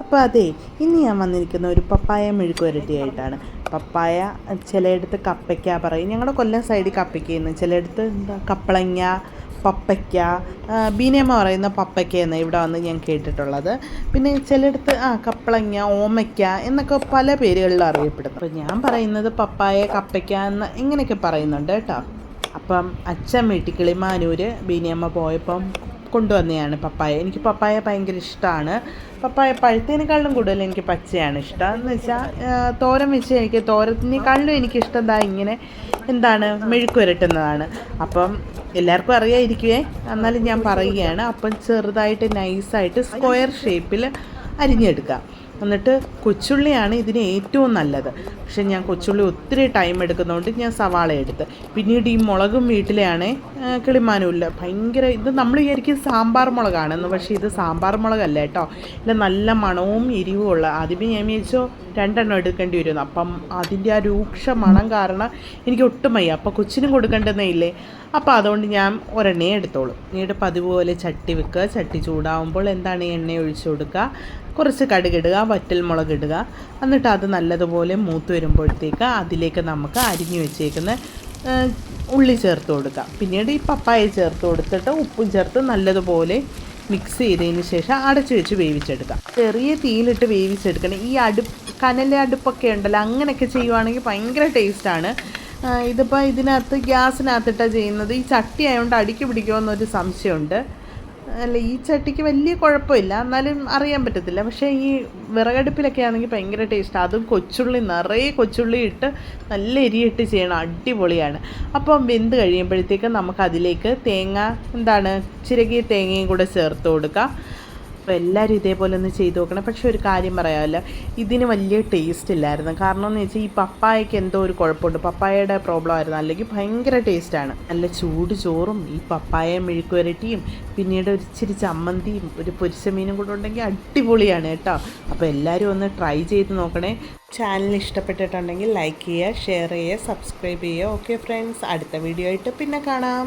അപ്പോൾ അതെ ഇന്ന് ഞാൻ വന്നിരിക്കുന്ന ഒരു പപ്പായ മെഴുക്കുവരട്ടിയായിട്ടാണ്. പപ്പായ ചിലയിടത്ത് കപ്പയ്ക്ക പറയും. ഞങ്ങളുടെ കൊല്ലം സൈഡിൽ കപ്പയ്ക്കുന്നു ചിലയിടത്ത് എന്താ കപ്പളങ്ങ പപ്പയ്ക്ക ബീനമ്മ പറയുന്ന പപ്പയ്ക്ക എന്ന് ഇവിടെ വന്ന് ഞാൻ കേട്ടിട്ടുള്ളത്. പിന്നെ ചിലയിടത്ത് ആ കപ്പളങ്ങ ഓമയ്ക്ക എന്നൊക്കെ പല പേരുകളിലും അറിയപ്പെടുന്നു. അപ്പോൾ ഞാൻ പറയുന്നത് പപ്പായ കപ്പയ്ക്ക എന്ന് ഇങ്ങനെയൊക്കെ പറയുന്നുണ്ട് കേട്ടോ. അപ്പം അച്ഛൻ വീട്ടിൽ കിളിമാനൂർ ബീനിയമ്മ പോയപ്പം കൊണ്ടുവന്നതാണ് പപ്പായ. എനിക്ക് പപ്പായ ഭയങ്കര ഇഷ്ടമാണ്. പപ്പായ പഴുത്തതിനേക്കാളും കൂടുതൽ എനിക്ക് പച്ചയാണ് ഇഷ്ടം. എന്ന് വെച്ചാൽ തോരൻ വെച്ച് എനിക്ക് തോരത്തിനേക്കാളും എനിക്കിഷ്ടം എന്താ ഇങ്ങനെ എന്താണ് മെഴുക്ക് പുരട്ടുന്നതാണ് അപ്പം എല്ലാവർക്കും അറിയാതിരിക്കുവേ എന്നാലും ഞാൻ പറയുകയാണ് അപ്പം ചെറുതായിട്ട് നൈസായിട്ട് സ്ക്വയർ ഷേപ്പിൽ അരിഞ്ഞെടുക്കുക എന്നിട്ട് കൊച്ചുള്ളിയാണ് ഇതിന് ഏറ്റവും നല്ലത്. പക്ഷെ ഞാൻ കൊച്ചുള്ളി ഒത്തിരി ടൈം എടുക്കുന്നതുകൊണ്ട് ഞാൻ സവാള എടുത്ത്. പിന്നീട് ഈ മുളകും വീട്ടിലെയാണ് കിളിമാനുമില്ല ഭയങ്കര ഇത് നമ്മൾ വിചാരിക്കും സാമ്പാർ മുളകാണെന്ന് പക്ഷേ ഇത് സാമ്പാർ മുളകല്ല കേട്ടോ. ഇല്ല നല്ല മണവും എരിവും ഉള്ള. ആദ്യമേ ഞാൻ വിചാരിച്ചോ രണ്ടെണ്ണം എടുക്കേണ്ടി വരുന്നു. അപ്പം അതിന്റെ ആ രൂക്ഷ മണം കാരണം എനിക്ക് ഒട്ടും വയ്യ. അപ്പോൾ കൊച്ചിനും കൊടുക്കേണ്ടതേ ഇല്ലേ? അപ്പോൾ അതുകൊണ്ട് ഞാൻ ഒരെണ്ണയെ എടുത്തോളൂ. പിന്നീട് പതിവ് പോലെ ചട്ടി വെക്കുക. ചട്ടി ചൂടാവുമ്പോൾ എന്താണ് എണ്ണ ഒഴിച്ചു കൊടുക്കുക? കുറച്ച് കടുകിടുക വറ്റൽ മുളക് ഇടുക. എന്നിട്ട് അത് നല്ലതുപോലെ മൂത്ത് വരുമ്പോഴത്തേക്ക് അതിലേക്ക് നമുക്ക് അരിഞ്ഞു വെച്ചേക്കുന്ന ഉള്ളി ചേർത്ത് കൊടുക്കാം. പിന്നീട് ഈ പപ്പായ ചേർത്ത് കൊടുത്തിട്ട് ഉപ്പും ചേർത്ത് നല്ലതുപോലെ മിക്സ് ചെയ്തതിന് ശേഷം അടച്ചു വെച്ച് വേവിച്ചെടുക്കാം. ചെറിയ തീയിലിട്ട് വേവിച്ചെടുക്കണം. ഈ അടുപ്പ് കനലെ അടുപ്പൊക്കെ ഉണ്ടല്ലോ അങ്ങനെയൊക്കെ ചെയ്യുവാണെങ്കിൽ ഭയങ്കര ടേസ്റ്റാണ് ഇതിപ്പോൾ ഇതിനകത്ത് ഗ്യാസിനകത്തിട്ടാണ് ചെയ്യുന്നത്. ഈ ചട്ടി ആയതുകൊണ്ട് അടിക്ക് പിടിക്കുമോ എന്നൊരു സംശയമുണ്ട്. അല്ല ഈ ചട്ടിക്ക് വലിയ കുഴപ്പമില്ല. എന്നാലും അറിയാൻ പറ്റത്തില്ല. പക്ഷേ ഈ വിറകടുപ്പിലൊക്കെ ആണെങ്കിൽ ഭയങ്കര ടേസ്റ്റ്. അതും കൊച്ചുള്ളി നിറയെ കൊച്ചുള്ളി ഇട്ട് നല്ല എരിയിട്ട് ചെയ്യണം അടിപൊളിയാണ്. അപ്പം വെന്ത് കഴിയുമ്പോഴത്തേക്ക് നമുക്ക് അതിലേക്ക് തേങ്ങ എന്താണ് ചിരകിയ തേങ്ങയും കൂടെ ചേർത്ത് കൊടുക്കാം. അപ്പോൾ എല്ലാവരും ഇതേപോലെ ഒന്ന് ചെയ്ത് നോക്കണം. പക്ഷേ ഒരു കാര്യം പറയാമല്ലോ. ഇതിന് വലിയ ടേസ്റ്റ് ഇല്ലായിരുന്നു. കാരണം എന്ന് വെച്ചാൽ ഈ പപ്പായയ്ക്ക് എന്തോ ഒരു കുഴപ്പമുണ്ട്. പപ്പായയുടെ പ്രോബ്ലം ആയിരുന്നു. അല്ലെങ്കിൽ ഭയങ്കര ടേസ്റ്റാണ് നല്ല ചൂട് ചോറും ഈ പപ്പായ മെഴുക്കുവരട്ടിയും പിന്നീട് ഒരു ഇച്ചിരി ചമ്മന്തിയും ഒരു പൊരിച്ച മീനും കൂടെ ഉണ്ടെങ്കിൽ അടിപൊളിയാണ് കേട്ടോ. അപ്പോൾ എല്ലാവരും ഒന്ന് ട്രൈ ചെയ്ത് നോക്കണേ. ചാനൽ ഇഷ്ടപ്പെട്ടിട്ടുണ്ടെങ്കിൽ ലൈക്ക് ചെയ്യുക ഷെയർ ചെയ്യുക സബ്സ്ക്രൈബ് ചെയ്യുക. ഓക്കെ ഫ്രണ്ട്സ് അടുത്ത വീഡിയോ ആയിട്ട് പിന്നെ കാണാം.